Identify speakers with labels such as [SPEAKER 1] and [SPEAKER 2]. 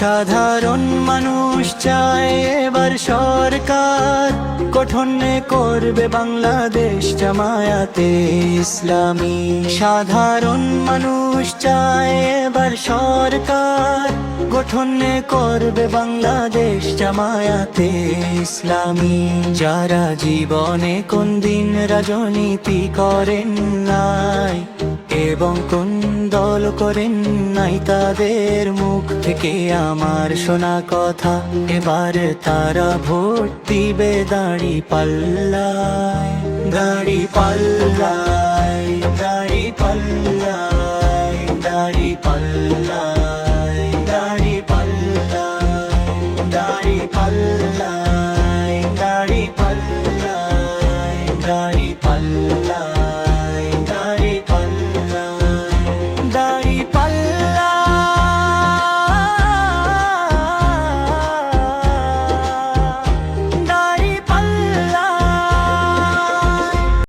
[SPEAKER 1] সাধারণ মানুষ চায় এবার সরকার। গঠন করবে বাংলাদেশ জামায়াতে ইসলামী। সাধারণ মানুষ চায় এবার সরকার। গঠন করবে বাংলাদেশ জামায়াতে ইসলামী। যারা জীবনে কোন দিন রাজনীতি করেন না এবং কুন্দল করেন নাই তাদের মুখ থেকে আমার শোনা কথা। এবার তারা ভোট দিবে দাঁড়ি পাল্লা দাঁড়ি পাল্লা দাঁড়ি পাল্লা দাঁড়ি পাল্লা